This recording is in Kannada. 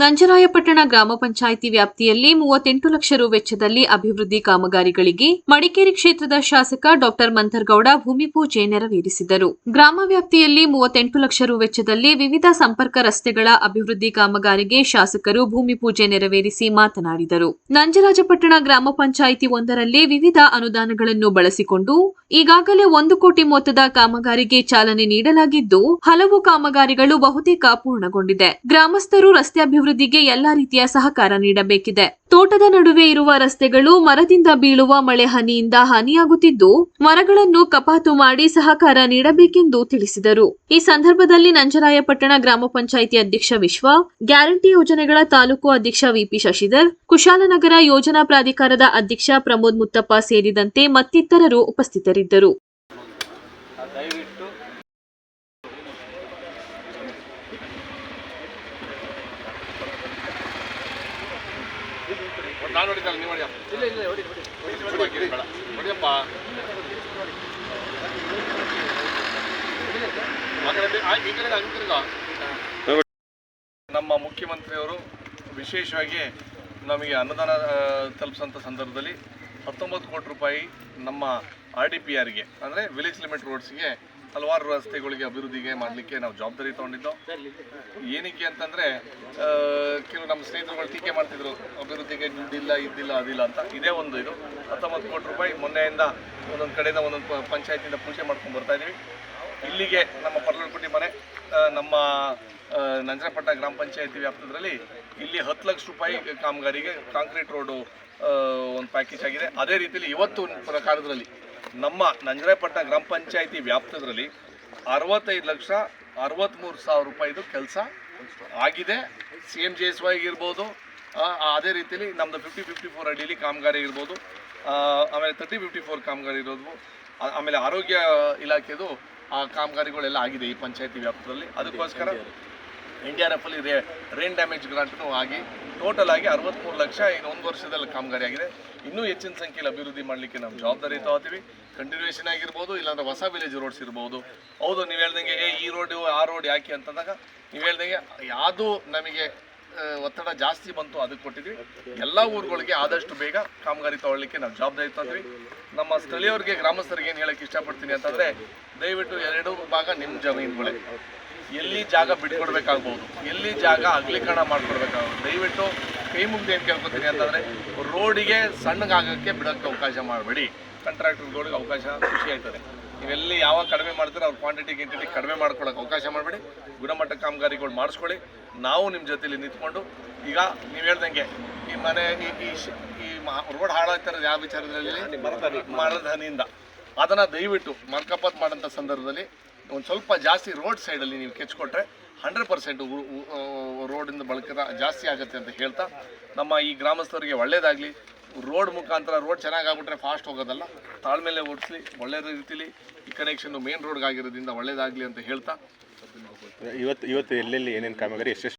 ನಂಜರಾಯಪಟ್ಟಣ ಗ್ರಾಮ ಪಂಚಾಯಿತಿ ವ್ಯಾಪ್ತಿಯಲ್ಲಿ ಮೂವತ್ತೆಂಟು ಲಕ್ಷ ರು ವೆಚ್ಚದಲ್ಲಿ ಅಭಿವೃದ್ಧಿ ಕಾಮಗಾರಿಗಳಿಗೆ ಮಡಿಕೇರಿ ಕ್ಷೇತ್ರದ ಶಾಸಕ ಡಾಕ್ಟರ್ ಮಂಥರ್ಗೌಡ ಭೂಮಿ ಪೂಜೆ ನೆರವೇರಿಸಿದರು. ಗ್ರಾಮ ವ್ಯಾಪ್ತಿಯಲ್ಲಿ ಮೂವತ್ತೆಂಟು ಲಕ್ಷ ರು ವೆಚ್ಚದಲ್ಲಿ ವಿವಿಧ ಸಂಪರ್ಕ ರಸ್ತೆಗಳ ಅಭಿವೃದ್ಧಿ ಕಾಮಗಾರಿಗೆ ಶಾಸಕರು ಭೂಮಿ ಪೂಜೆ ನೆರವೇರಿಸಿ ಮಾತನಾಡಿದರು. ನಂಜರಾಜಪಟ್ಟಣ ಗ್ರಾಮ ಪಂಚಾಯಿತಿ ಒಂದರಲ್ಲಿ ವಿವಿಧ ಅನುದಾನಗಳನ್ನು ಬಳಸಿಕೊಂಡು ಈಗಾಗಲೇ ಒಂದು ಕೋಟಿ ಮೊತ್ತದ ಕಾಮಗಾರಿಗೆ ಚಾಲನೆ ನೀಡಲಾಗಿದ್ದು, ಹಲವು ಕಾಮಗಾರಿಗಳು ಬಹುತೇಕ ಪೂರ್ಣಗೊಂಡಿದೆ. ಗ್ರಾಮಸ್ಥರು ರಸ್ತೆ ಅಭಿವೃದ್ಧಿಗೆ ಎಲ್ಲಾ ರೀತಿಯ ಸಹಕಾರ ನೀಡಬೇಕಿದೆ. ತೋಟದ ನಡುವೆ ಇರುವ ರಸ್ತೆಗಳು ಮರದಿಂದ ಬೀಳುವ ಮಳೆ ಹನಿಯಿಂದ ಹಾನಿಯಾಗುತ್ತಿದ್ದು, ಮರಗಳನ್ನು ಕಪಾತು ಮಾಡಿ ಸಹಕಾರ ನೀಡಬೇಕೆಂದು ತಿಳಿಸಿದರು. ಈ ಸಂದರ್ಭದಲ್ಲಿ ನಂಜರಾಯಪಟ್ಟಣ ಗ್ರಾಮ ಪಂಚಾಯಿತಿ ಅಧ್ಯಕ್ಷ ವಿಶ್ವ, ಗ್ಯಾರಂಟಿ ಯೋಜನೆಗಳ ತಾಲೂಕು ಅಧ್ಯಕ್ಷ ವಿಪಿ ಶಶಿಧರ್, ಕುಶಾಲನಗರ ಯೋಜನಾ ಪ್ರಾಧಿಕಾರದ ಅಧ್ಯಕ್ಷ ಪ್ರಮೋದ್ ಮುತ್ತಪ್ಪ ಸೇರಿದಂತೆ ಮತ್ತಿತರರು ಉಪಸ್ಥಿತರಿದ್ದರು ದಯವಿಟ್ಟು ನಾನು ಹೊಡಿತಲ್ಲ ನೀವು ಹೊಡಿಯ ಇಲ್ಲ ಇಲ್ಲ ಹೊಡಿ ಹೊಡಿ. ಹೊಡಿಯಪ್ಪ. ನಮ್ಮ ಮುಖ್ಯಮಂತ್ರಿಯವರು ವಿಶೇಷವಾಗಿ ನಮಗೆ ಅನುದಾನ ತಲುಪಿಸುವಂಥ ಸಂದರ್ಭದಲ್ಲಿ ಹತ್ತೊಂಬತ್ತು ಕೋಟಿ ರೂಪಾಯಿ ನಮ್ಮ ಆರ್ ಡಿ ಪಿ ಆರ್ಗೆ ಅಂದರೆ ವಿಲೇಜ್ ಲಿಮಿಟ್ ರೋಡ್ಸ್ಗೆ ಹಲವಾರು ರಸ್ತೆಗಳಿಗೆ ಅಭಿವೃದ್ಧಿಗೆ ಮಾಡಲಿಕ್ಕೆ ನಾವು ಜವಾಬ್ದಾರಿ ತೊಗೊಂಡಿದ್ದು. ಏನಕ್ಕೆ ಅಂತಂದರೆ ಕೆಲವು ನಮ್ಮ ಸ್ನೇಹಿತರುಗಳು ಟೀಕೆ ಮಾಡ್ತಿದ್ರು, ಅಭಿವೃದ್ಧಿಗೆ ದುಡ್ಡಿಲ್ಲ, ಇದ್ದಿಲ್ಲ, ಅದಿಲ್ಲ ಅಂತ. ಇದೇ ಒಂದು ಇದು. ಹತ್ತೊಂಬತ್ತು ಕೋಟಿ ರೂಪಾಯಿ ಮೊನ್ನೆಯಿಂದ ಒಂದೊಂದು ಕಡೆಯಿಂದ ಒಂದೊಂದು ಪಂಚಾಯಿತಿಯಿಂದ ಪೂಜೆ ಮಾಡ್ಕೊಂಡು ಬರ್ತಾ ಇದ್ದೀವಿ ಇಲ್ಲಿಗೆ ನಮ್ಮ ಪರ್ಲಕುಟ್ಟಿ ಮನೆ ನಮ್ಮ ನಂಜರಪಟ್ಟ ಗ್ರಾಮ ಪಂಚಾಯತಿ ವ್ಯಾಪ್ತದಲ್ಲಿ ಇಲ್ಲಿ ಹತ್ತು ಲಕ್ಷ ರೂಪಾಯಿ ಕಾಮಗಾರಿಗೆ ಕಾಂಕ್ರೀಟ್ ರೋಡು ಒಂದು ಪ್ಯಾಕೇಜ್ ಆಗಿದೆ. ಅದೇ ರೀತಿಯಲ್ಲಿ ಇವತ್ತು ಪ್ರಕಾರದಲ್ಲಿ ನಮ್ಮ ನಂಜರಾಯಪಟ್ಟಣ ಗ್ರಾಮ ಪಂಚಾಯಿತಿ ವ್ಯಾಪ್ತದಲ್ಲಿ ಅರವತ್ತೈದು ಲಕ್ಷ ಅರವತ್ತ್ಮೂರು ಸಾವಿರ ರೂಪಾಯಿದು ಕೆಲಸ ಆಗಿದೆ. C M G S Y ಇರ್ಬೋದು ಅದೇ ರೀತಿಯಲ್ಲಿ ನಮ್ಮದು ಫಿಫ್ಟಿ ಫಿಫ್ಟಿ ಫೋರ್ ಅಡಿಯಲ್ಲಿ ಕಾಮಗಾರಿ ಇರ್ಬೋದು ಆಮೇಲೆ ತರ್ಟಿ ಫಿಫ್ಟಿ ಫೋರ್ ಕಾಮಗಾರಿ ಇರೋದು ಆಮೇಲೆ ಆರೋಗ್ಯ ಇಲಾಖೆದು ಆ ಕಾಮಗಾರಿಗಳೆಲ್ಲ ಆಗಿದೆ ಈ ಪಂಚಾಯಿತಿ ವ್ಯಾಪ್ತದಲ್ಲಿ. ಅದಕ್ಕೋಸ್ಕರ ಎನ್ ಡಿ ರೈನ್ ಡ್ಯಾಮೇಜ್ ಗ್ರಾಂಟ್ನು ಆಗಿ ಟೋಟಲ್ ಆಗಿ ಅರವತ್ತ್ಮೂರು ಲಕ್ಷ ಒಂದು ವರ್ಷದಲ್ಲಿ ಕಾಮಗಾರಿ ಆಗಿದೆ. ಇನ್ನೂ ಹೆಚ್ಚಿನ ಸಂಖ್ಯೆಯಲ್ಲಿ ಅಭಿವೃದ್ಧಿ ಮಾಡಲಿಕ್ಕೆ ನಾವು ಜವಾಬ್ದಾರಿ ತಗೋತೀವಿ. ಕಂಟಿನ್ಯೂಷನ್ ಆಗಿರ್ಬೋದು, ಇಲ್ಲಾಂದ್ರೆ ಹೊಸ ವಿಲೇಜ್ ರೋಡ್ಸ್ ಇರ್ಬೋದು. ಹೌದು, ನೀವು ಹೇಳ್ದಂಗೆ, ಏ, ಈ ರೋಡು ಆ ರೋಡ್ ಯಾಕೆ? ಅಂತಂದಾಗ ನೀವು ಹೇಳ್ದಂಗೆ ಯಾವುದು ನಮಗೆ ಒತ್ತಡ ಜಾಸ್ತಿ ಬಂತು ಅದಕ್ಕೆ ಕೊಟ್ಟಿದ್ವಿ. ಎಲ್ಲ ಊರುಗಳಿಗೆ ಆದಷ್ಟು ಬೇಗ ಕಾಮಗಾರಿ ತಗೊಳ್ಳಿಕ್ಕೆ ನಾವು ಜವಾಬ್ದಾರಿ ತಗೋತೀವಿ. ನಮ್ಮ ಸ್ಥಳೀಯರಿಗೆ ಗ್ರಾಮಸ್ಥರಿಗೆ ಏನು ಹೇಳಕ್ಕೆ ಇಷ್ಟಪಡ್ತೀನಿ ಅಂತಂದರೆ, ದಯವಿಟ್ಟು ಎರಡು ಭಾಗ ನಿಮ್ಮ ಜಮೀನುಗಳೇ. ಎಲ್ಲಿ ಜಾಗ ಬಿಟ್ಕೊಡ್ಬೇಕಾಗ್ಬೋದು ಎಲ್ಲಿ ಜಾಗ ಅಗಲೀಕರಣ ಮಾಡ್ಕೊಡ್ಬೇಕಾಗ್ಬೋದು. ದಯವಿಟ್ಟು ಕೈ ಮುಗ್ದು ಏನು ಕೇಳ್ಕೊತೀನಿ ಅಂತಂದರೆ ರೋಡಿಗೆ ಸಣ್ಣಗಾಗಕ್ಕೆ ಬಿಡೋಕ್ಕೆ ಅವಕಾಶ ಮಾಡಬೇಡಿ. ಕಾಂಟ್ರಾಕ್ಟರ್ಗಳಿಗೆ ಅವಕಾಶ ಖುಷಿ ಆಯ್ತದೆ ನೀವೆಲ್ಲಿ ಯಾವಾಗ ಕಡಿಮೆ ಮಾಡ್ತೀರೋ ಅವ್ರ ಕ್ವಾಂಟಿಟಿ ಗಿಂಟಿಟಿ ಕಡಿಮೆ ಮಾಡ್ಕೊಳಕ್ಕೆ ಅವಕಾಶ ಮಾಡಬೇಡಿ. ಗುಣಮಟ್ಟ ಕಾಮಗಾರಿಗಳು ಮಾಡಿಸ್ಕೊಳ್ಳಿ. ನಾವು ನಿಮ್ಮ ಜೊತೆಲಿ ನಿಂತ್ಕೊಂಡು ಈಗ ನೀವು ಹೇಳ್ದಂಗೆ ಈ ಮನೆ ಈ ಈ ರೋಡ್ ಹಾಳಾಗ್ತಿರೋದು ಯಾವ ವಿಚಾರದಲ್ಲಿ? ಅದನ್ನ ಅದನ್ನು ದಯವಿಟ್ಟು ಮರ್ಕಪಾತ್ ಮಾಡೋಂಥ ಸಂದರ್ಭದಲ್ಲಿ ಒಂದು ಸ್ವಲ್ಪ ಜಾಸ್ತಿ ರೋಡ್ ಸೈಡಲ್ಲಿ ನೀವು ಕೆಚ್ಕೊಟ್ರೆ ಹಂಡ್ರೆಡ್ ಪರ್ಸೆಂಟ್ ರೋಡಿಂದ ಬಳಕೆ ಜಾಸ್ತಿ ಆಗುತ್ತೆ ಅಂತ ಹೇಳ್ತಾ, ನಮ್ಮ ಈ ಗ್ರಾಮಸ್ಥರಿಗೆ ಒಳ್ಳೇದಾಗಲಿ. ರೋಡ್ ಮುಖಾಂತರ ರೋಡ್ ಚೆನ್ನಾಗಾಗ್ಬಿಟ್ರೆ ಫಾಸ್ಟ್ ಹೋಗೋದಲ್ಲ ತಾಳ್ಮೇಲೆ ಓಡಿಸ್ಲಿ, ಒಳ್ಳೆ ರೀತಿಲಿ ಈ ಕನೆಕ್ಷನ್ನು ಮೇನ್ ರೋಡ್ಗಾಗಿರೋದ್ರಿಂದ ಒಳ್ಳೇದಾಗಲಿ ಅಂತ ಹೇಳ್ತಾ. ಇವತ್ತು ಇವತ್ತು ಎಲ್ಲೆಲ್ಲಿ ಏನೇನು ಕಾಮಗಾರಿ, ಎಷ್ಟೆಷ್ಟು